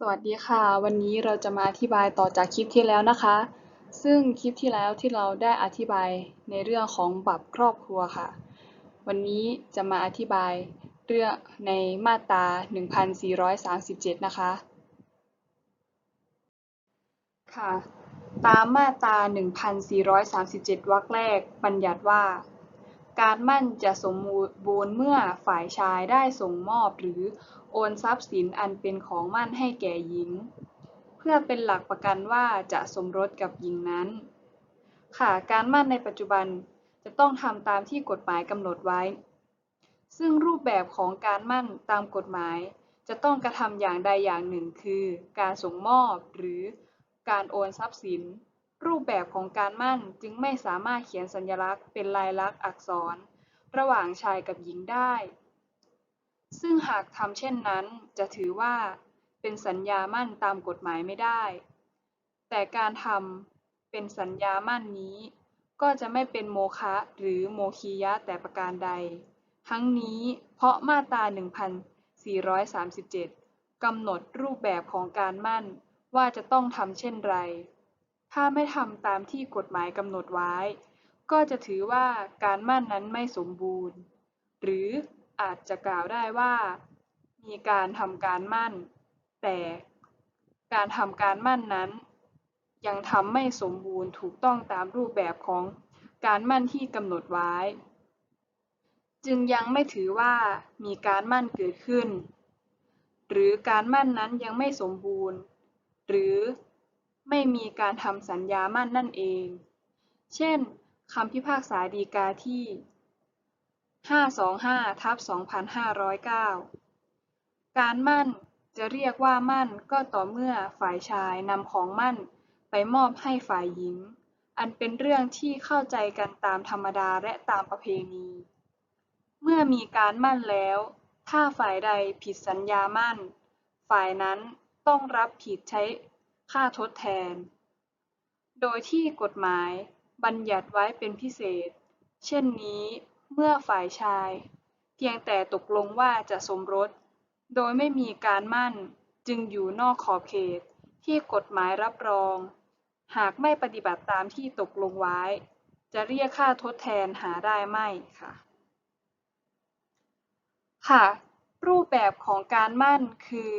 สวัสดีค่ะ วันนี้เราจะมาอธิบายต่อจากคลิปที่แล้วนะคะ ซึ่งคลิปที่แล้วที่เราได้อธิบายในเรื่องของบับครอบครัวค่ะ วันนี้จะมาอธิบายเรื่องในมาตรา 1437 นะคะ ค่ะ ตามมาตรา 1437 วรรคแรก บัญญัติว่า การมั่นจะสมบูรณ์เมื่อฝ่ายชายได้ส่งมอบหรือ โอนทรัพย์สินอันเป็นของมั่นให้แก่หญิง เพื่อเป็นหลักประกันว่าจะสมรสกับหญิงนั้น ค่ะ การมั่นในปัจจุบันจะต้องทำตามที่กฎหมายกำหนดไว้ ซึ่งรูปแบบของการมั่นตามกฎหมาย จะต้องกระทำอย่างใดอย่างหนึ่ง คือ การส่งมอบหรือการโอนทรัพย์สิน รูปแบบของการมั่นจึงไม่สามารถเขียนสัญลักษณ์เป็นลายลักษณ์อักษร ระหว่างชายกับหญิงได้ ซึ่งหากทำเช่นนั้นจะถือว่าเป็นสัญญามั่นตามกฎหมายไม่ได้ แต่การทำเป็นสัญญามั่นนี้ก็จะไม่เป็นโมฆะหรือโมคียะแต่ประการใด ทั้งนี้เพราะมาตรา 1437 กำหนดรูปแบบของการมั่นว่าจะต้องทำเช่นไร ถ้าไม่ทำตามที่กฎหมายกำหนดไว้ ก็จะถือว่าการมั่นนั้นไม่สมบูรณ์ หรือ อาจจะกล่าวได้ว่า มีการทำการมั่น แต่การทำการมั่นนั้น ยังทำไม่สมบูรณ์ถูกต้องตามรูปแบบของการมั่นที่กำหนดไว้ จึงยังไม่ถือว่ามีการมั่นเกิดขึ้น หรือการมั่นนั้นยังไม่สมบูรณ์ หรือไม่มีการทำสัญญามั่นนั่นเอง เช่นคำพิพากษาฎีกาที่ 525ทับ2509 การมั่นจะเรียกว่ามั่นก็ต่อเมื่อฝ่ายชายนำของมั่นไปมอบให้ฝ่ายหญิง อันเป็นเรื่องที่เข้าใจกันตามธรรมดาและตามประเพณี เมื่อมีการมั่นแล้ว ถ้าฝ่ายใดผิดสัญญามั่น ฝ่ายนั้นต้องรับผิดใช้ค่าทดแทน โดยที่กฎหมายบัญญัติไว้เป็นพิเศษ เช่นนี้ เมื่อฝ่ายชายเพียงแต่ตกลงว่าจะสมรสโดยไม่มีการมั่นจึงอยู่นอกขอบเขตที่กฎหมายรับรอง หากไม่ปฏิบัติตามที่ตกลงไว้ จะเรียกค่าทดแทนหาได้ไม่ค่ะ ค่ะ รูปแบบของการมั่นคือ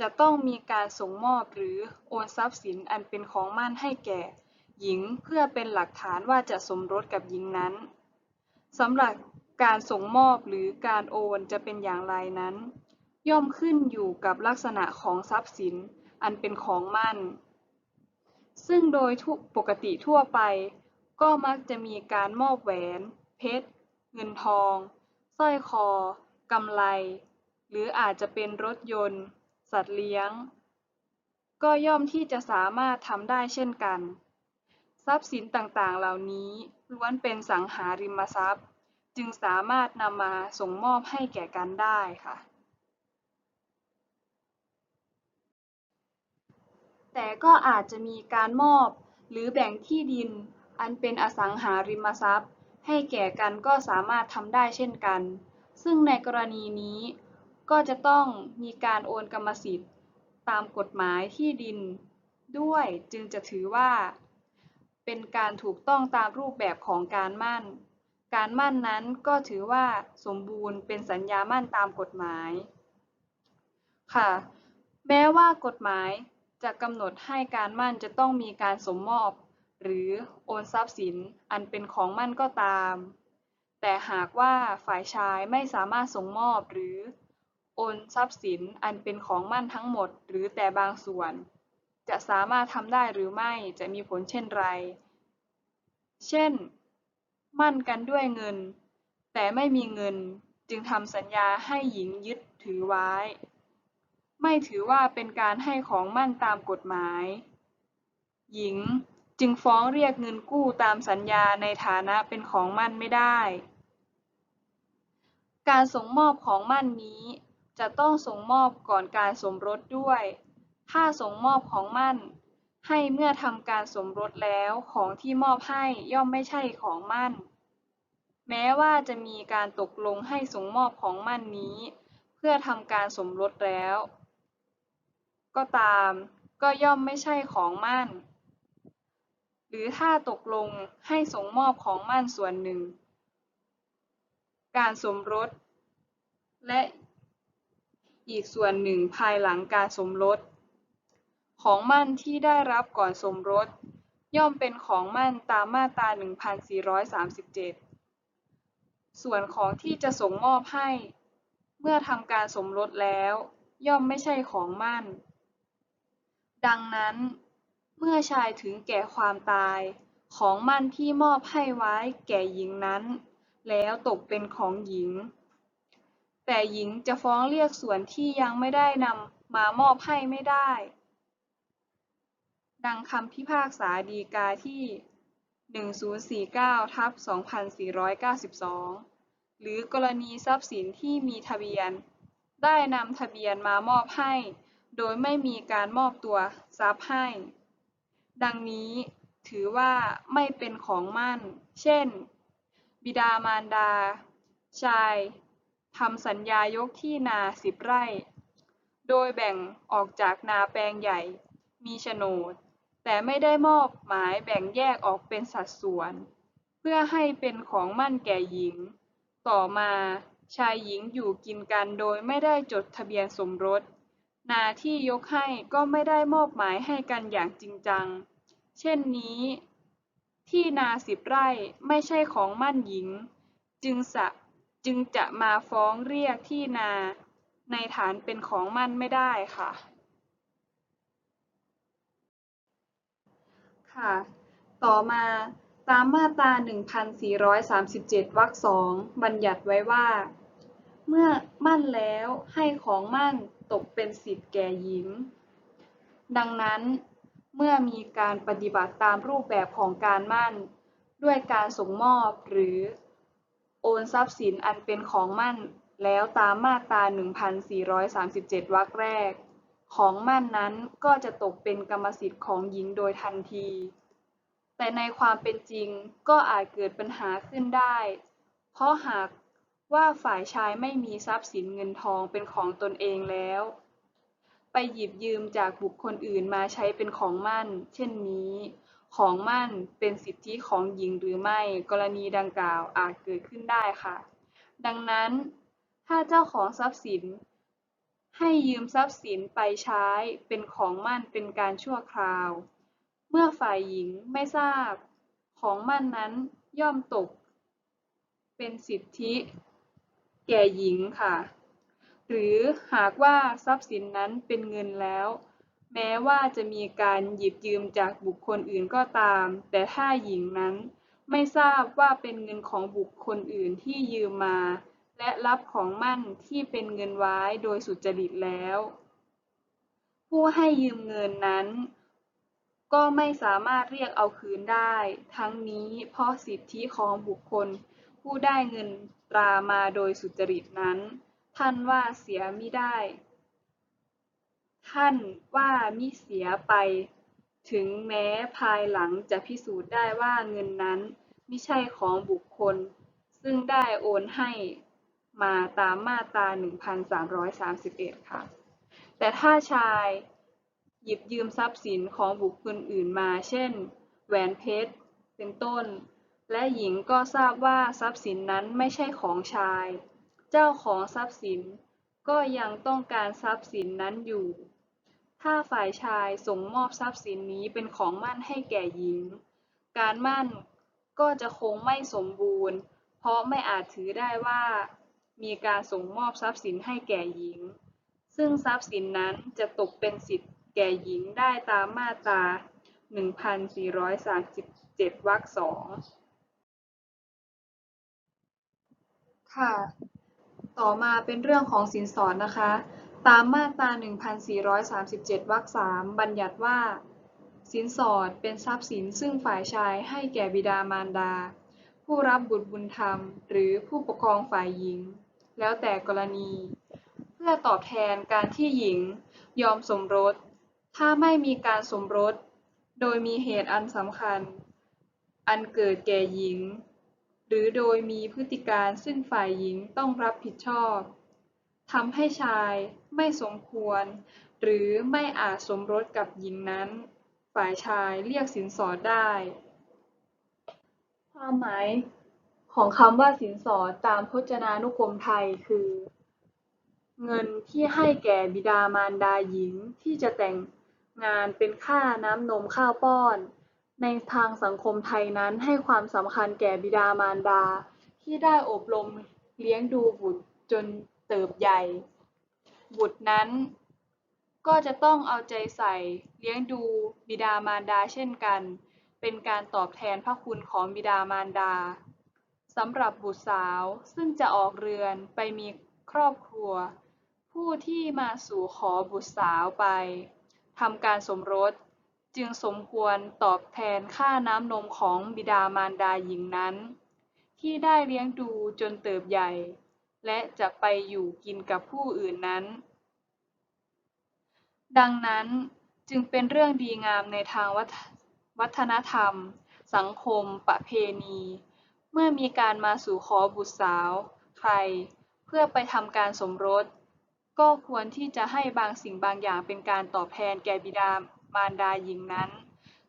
จะต้องมีการส่งมอบหรือโอนทรัพย์สินอันเป็นของมั่นให้แก่ หญิงเพื่อเป็นหลักฐานว่าจะสมรสกับหญิงนั้น สำหรับการส่งมอบหรือการโอนจะเป็นอย่างไรนั้น ย่อมขึ้นอยู่กับลักษณะของทรัพย์สินอันเป็นของมั่น ซึ่งโดยปกติทั่วไป ก็มักจะมีการมอบแหวน เพชร เงินทองสร้อยคอกำไล หรืออาจจะเป็นรถยนต์ สัตว์เลี้ยง ก็ย่อมที่จะสามารถทำได้เช่นกัน ทรัพย์สินต่างๆเหล่านี้ ล้วนเป็นสังหาริมทรัพย์ จึงสามารถนำมาส่งมอบให้แก่กันได้ค่ะ แต่ก็อาจจะมีการมอบหรือแบ่งที่ดิน อันเป็นอสังหาริมทรัพย์ ให้แก่กันก็สามารถทำได้เช่นกัน ซึ่งในกรณีนี้ก็จะต้องมีการโอนกรรมสิทธิ์ ตามกฎหมายที่ดิน ด้วยจึงจะถือว่า เป็นการถูกต้องตามรูปแบบของการมั่น การมั่นนั้นก็ถือว่าสมบูรณ์เป็นสัญญามั่นตามกฎหมาย ค่ะ แม้ว่ากฎหมายจะกำหนดให้การมั่นจะต้องมีการสมมอบ หรือโอนทรัพย์สินอันเป็นของมั่นก็ตาม แต่หากว่าฝ่ายชายไม่สามารถส่งมอบหรือโอนทรัพย์สินอันเป็นของมั่นทั้งหมด หรือแต่บางส่วน จะสามารถทำได้หรือไม่จะมีผลเช่นไร เช่น มั่นกันด้วยเงิน แต่ไม่มีเงินจึงทำสัญญาให้หญิงยึดถือไว้ ไม่ถือว่าเป็นการให้ของมั่นตามกฎหมาย หญิงจึงฟ้องเรียกเงินกู้ตามสัญญาในฐานะเป็นของมั่นไม่ได้ การส่งมอบของมั่นนี้จะต้องส่งมอบก่อนการสมรสด้วย ถ้าส่งมอบของมั่นให้เมื่อทำการสมรสแล้ว ของที่มอบให้ย่อมไม่ใช่ของมั่นแม้ว่าจะมีการตกลงให้ส่งมอบของมั่นนี้ เพื่อทำการสมรสแล้ว ก็ตาม ก็ย่อมไม่ใช่ของมั่นหรือถ้าตกลงให้ส่งมอบของมั่นส่วนหนึ่ง การสมรส และอีกส่วนหนึ่งภายหลังการสมรส ของมั่นที่ได้รับก่อนสมรส ย่อมเป็นของมั่นตามมาตรา 1437 ส่วนของที่จะส่งมอบให้ เมื่อทำการสมรสแล้ว ย่อมไม่ใช่ของมั่น ดังนั้น เมื่อชายถึงแก่ความตาย ของมั่นที่มอบให้ไว้แก่หญิงนั้น แล้วตกเป็นของหญิง แต่หญิงจะฟ้องเรียกส่วนที่ยังไม่ได้นำมามอบให้ไม่ได้ ดังคำพิพากษาฎีกาที่ 1049ทับ2492 หรือกรณีทรัพย์สินที่มีทะเบียน ได้นำทะเบียนมามอบให้ โดยไม่มีการมอบตัวทรัพย์ให้ ดังนี้ถือว่าไม่เป็นของมั่น เช่น บิดามารดา ชายทำสัญญายกที่นาสิบไร่ โดยแบ่งออกจากนาแปลงใหญ่ มีโฉนด แต่ไม่ได้มอบหมายแบ่งแยกออกเป็นสัดส่วน เพื่อให้เป็นของมั่นแก่หญิง ต่อมาชายหญิงอยู่กินกันโดยไม่ได้จดทะเบียนสมรส นาที่ยกให้ก็ไม่ได้มอบหมายให้กันอย่างจริงจัง เช่นนี้ ที่นาสิบไร่ไม่ใช่ของมั่นหญิง จึงสะจึงจะมาฟ้องเรียกที่นา ในฐานเป็นของมั่นไม่ได้ค่ะ ค่ะ ต่อมาตามมาตรา 1437 วรรคสองบัญญัติไว้ว่า เมื่อมั่นแล้วให้ของมั่นตกเป็นสิทธิ์แก่หญิง ดังนั้นเมื่อมีการปฏิบัติตามรูปแบบของการมั่น ด้วยการส่งมอบหรือโอนทรัพย์สินอันเป็นของมั่นแล้วตามมาตรา 1437 วรรคแรก ของมั่นนั้นก็จะตกเป็นกรรมสิทธิ์ของหญิงโดยทันที แต่ในความเป็นจริงก็อาจเกิดปัญหาขึ้นได้ เพราะหากว่าฝ่ายชายไม่มีทรัพย์สินเงินทองเป็นของตนเองแล้ว ไปหยิบยืมจากบุคคลอื่นมาใช้เป็นของมั่น เช่นนี้ ของมั่นเป็นสิทธิของหญิงหรือไม่ กรณีดังกล่าวอาจเกิดขึ้นได้ค่ะ ดังนั้น ถ้าเจ้าของทรัพย์สิน ให้ยืมทรัพย์สินไปใช้เป็นของมั่นเป็นการชั่วคราว เมื่อฝ่ายหญิงไม่ทราบ ของมั่นนั้นย่อมตก เป็นสิทธิ แก่หญิงค่ะ หรือหากว่าทรัพย์สินนั้นเป็นเงินแล้ว แม้ว่าจะมีการหยิบยืมจากบุคคลอื่นก็ตาม แต่ถ้าหญิงนั้นไม่ทราบว่าเป็นเงินของบุคคลอื่นที่ยืมมา และรับของมั่นที่เป็นเงินไว้โดยสุจริตแล้ว ผู้ให้ยืมเงินนั้น ก็ไม่สามารถเรียกเอาคืนได้ ทั้งนี้เพราะสิทธิของบุคคล ผู้ได้เงินตรามาโดยสุจริตนั้น ท่านว่าเสียมิได้ ท่านว่ามิเสียไป ถึงแม้ภายหลังจะพิสูจน์ได้ว่าเงินนั้นไมิใช่ของบุคคล ซึ่งได้โอนให้ มาตามมาตรา 1331 ค่ะ แต่ถ้าชายหยิบยืมทรัพย์สินของบุคคลอื่นมา เช่น แหวนเพชร เป็นต้น และหญิงก็ทราบว่าทรัพย์สินนั้นไม่ใช่ของชาย เจ้าของทรัพย์สินก็ยังต้องการทรัพย์สินนั้นอยู่ ถ้าฝ่ายชายส่งมอบทรัพย์สินนี้เป็นของมั่นให้แก่หญิง การมั่นก็จะคงไม่สมบูรณ์ เพราะไม่อาจถือได้ว่า มีการส่งมอบทรัพย์สินให้แก่หญิง ซึ่งทรัพย์สินนั้นจะตกเป็นสิทธิ์แก่หญิงได้ตามมาตรา 1437 วรรคสองค่ะ ต่อมาเป็นเรื่องของสินสอดนะคะ ตามมาตรา 1437 วรรคสามบัญญัติว่า สินสอดเป็นทรัพย์สินซึ่งฝ่ายชายให้แก่บิดามารดา ผู้รับบุตรบุญธรรม หรือผู้ปกครองฝ่ายหญิง แล้วแต่กรณี เพื่อตอบแทนการที่หญิงยอมสมรส ถ้าไม่มีการสมรส โดยมีเหตุอันสำคัญ อันเกิดแก่หญิง หรือโดยมีพฤติการซึ่งฝ่ายหญิงต้องรับผิดชอบทำให้ชายไม่สมควร หรือไม่อาจสมรสกับหญิงนั้น ฝ่ายชายเรียกสินสอดได้ ความหมาย ของคำว่าสินสอดตามพจนานุกรมไทยคือ เงินที่ให้แก่บิดามารดาหญิงที่จะแต่งงานเป็นค่าน้ำนมข้าวป้อน ในทางสังคมไทยนั้นให้ความสำคัญแก่บิดามารดา ที่ได้อบรมเลี้ยงดูบุตรจนเติบใหญ่ บุตรนั้น ก็จะต้องเอาใจใส่เลี้ยงดูบิดามารดาเช่นกัน เป็นการตอบแทนพระคุณของบิดามารดา สำหรับบุตรสาวซึ่งจะออกเรือนไปมีครอบครัว ผู้ที่มาสู่ขอบุตรสาวไปทำการสมรสจึงสมควรตอบแทนค่าน้ำนมของบิดามารดาหญิงนั้น ที่ได้เลี้ยงดูจนเติบใหญ่ และจะไปอยู่กินกับผู้อื่นนั้น ดังนั้นจึงเป็นเรื่องดีงามในทางวัฒวฒนธรรม สังคม ประเพณี เมื่อมีการมาสู่ขอบุตรสาวใคร เพื่อไปทำการสมรส ก็ควรที่จะให้บางสิ่งบางอย่างเป็นการตอบแทนแก่บิดามารดาหญิงนั้น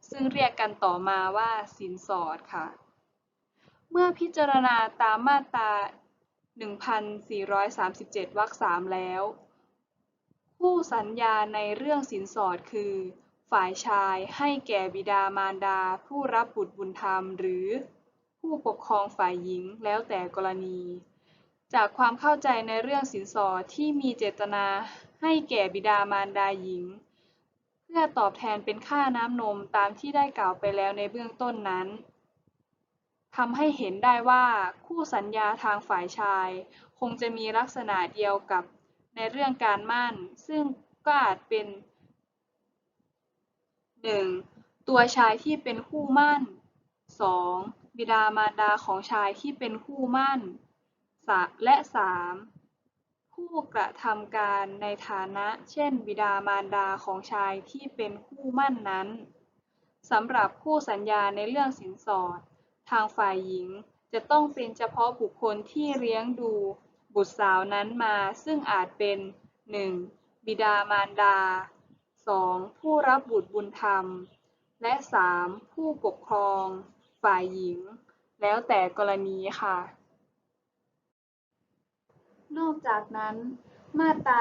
ซึ่งเรียกกันต่อมาว่าสินสอดค่ะ เมื่อพิจารณาตามมาตรา 1437 วรรคสามแล้วคู่สัญญาในเรื่องสินสอดคือ ฝ่ายชายให้แก่บิดามารดาผู้รับบุตรบุญธรรมหรือ ผู้ปกครองฝ่ายหญิงแล้วแต่กรณี จากความเข้าใจในเรื่องสินสอดที่มีเจตนาให้แก่บิดามารดาหญิง เพื่อตอบแทนเป็นค่าน้ำนมตามที่ได้กล่าวไปแล้วในเบื้องต้นนั้นทำให้เห็นได้ว่าคู่สัญญาทางฝ่ายชาย คงจะมีลักษณะเดียวกับในเรื่องการมั่น ซึ่งก็อาจเป็น 1. ตัวชายที่เป็นคู่มั่น 2. บิดามารดาของชายที่เป็นคู่มั่น และ 3. ผู้กระทำการในฐานะ เช่น บิดามารดาของชายที่เป็นคู่มั่นนั้นสำหรับคู่สัญญาในเรื่องสินสอด ทางฝ่ายหญิงจะต้องเป็นเฉพาะบุคคลที่เลี้ยงดูบุตรสาวนั้นมาซึ่งอาจเป็น 1. บิดามารดา 2. ผู้รับบุตรบุญธรรม และ 3. ผู้ปกครอง ฝ่ายหญิง แล้วแต่กรณีค่ะ นอกจากนั้น มาตรา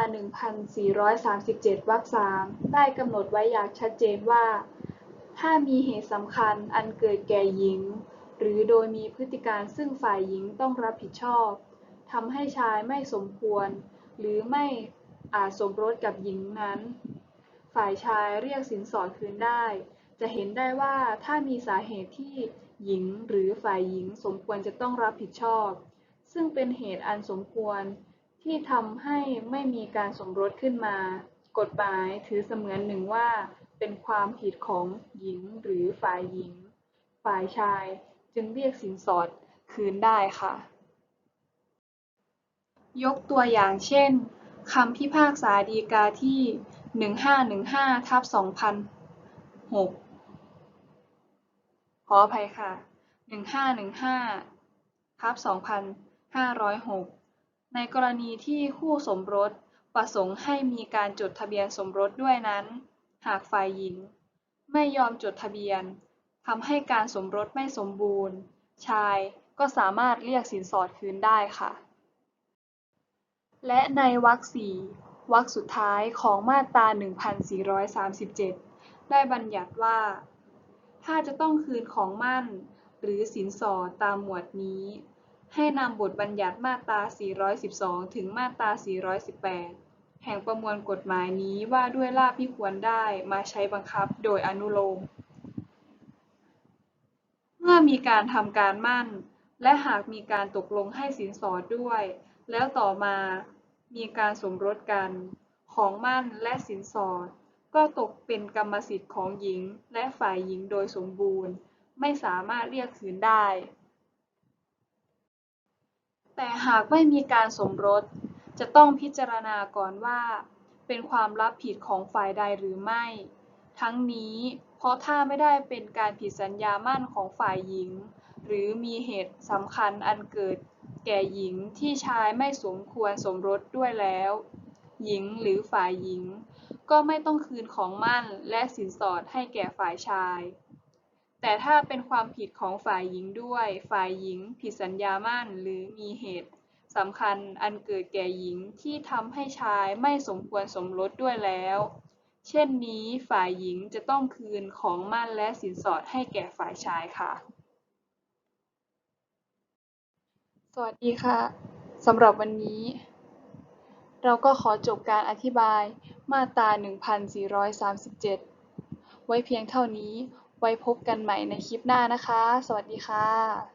1437 วรรคสามได้กำหนดไว้อย่างชัดเจนว่า ถ้ามีเหตุสำคัญอันเกิดแก่หญิง หรือโดยมีพฤติการซึ่งฝ่ายหญิงต้องรับผิดชอบทำให้ชายไม่สมควร หรือไม่อาจสมรสกับหญิงนั้น ฝ่ายชายเรียกสินสอดคืนได้ จะเห็นได้ว่าถ้ามีสาเหตุที่ หญิงหรือฝ่ายหญิงสมควรจะต้องรับผิดชอบ ซึ่งเป็นเหตุอันสมควรที่ทำให้ไม่มีการสมรสขึ้นมา กฎหมายถือเสมือนหนึ่งว่า เป็นความผิดของหญิงหรือฝ่ายหญิง ฝ่ายชายจึงเรียกสินสอดคืนได้ค่ะ ยกตัวอย่างเช่นคำพิพากษาฎีกาที่ 1515ทับ2006 ขออภัยค่ะ 1515ทับ2506 ในกรณีที่คู่สมรสประสงค์ให้มีการจดทะเบียนสมรสด้วยนั้น หากฝ่ายหญิง ไม่ยอมจดทะเบียนทำให้การสมรสไม่สมบูรณ์ ชายก็สามารถเรียกสินสอดคืนได้ค่ะ และในวรรคสี่วรรคสุดท้ายของมาตรา 1437 ได้บัญญัติว่า ถ้าจะต้องคืนของมั่น หรือสินสอดตามหมวดนี้ ให้นำบทบัญญัติมาตรา 412 ถึงมาตรา 418 แห่งประมวลกฎหมายนี้ว่าด้วยลาภที่ควรได้มาใช้บังคับโดยอนุโลม เมื่อมีการทำการมั่น และหากมีการตกลงให้สินสอดด้วย แล้วต่อมามีการสมรสกัน ของมั่นและสินสอด ก็ตกเป็นกรรมสิทธิ์ของหญิงและฝ่ายหญิงโดยสมบูรณ์ ไม่สามารถเรียกคืนได้ แต่หากไม่มีการสมรส จะต้องพิจารณาก่อนว่า เป็นความรับผิดของฝ่ายใดหรือไม่ ทั้งนี้เพราะถ้าไม่ได้เป็นการผิดสัญญามั่นของฝ่ายหญิง หรือมีเหตุสำคัญอันเกิดแก่หญิงที่ชายไม่สมควรสมรสด้วยแล้ว หญิงหรือฝ่ายหญิง ก็ไม่ต้องคืนของมั่นและสินสอดให้แก่ฝ่ายชาย แต่ถ้าเป็นความผิดของฝ่ายหญิงด้วย ฝ่ายหญิงผิดสัญญามั่นหรือมีเหตุสำคัญอันเกิดแก่หญิงที่ทำให้ชายไม่สมควรสมรสด้วยแล้ว เช่นนี้ฝ่ายหญิงจะต้องคืนของมั่นและสินสอดให้แก่ฝ่ายชายค่ะ สวัสดีค่ะสำหรับวันนี้ เราก็ขอจบการอธิบายมาตรา 1437 ไว้เพียงเท่านี้ ไว้พบกันใหม่ในคลิปหน้านะคะ สวัสดีค่ะ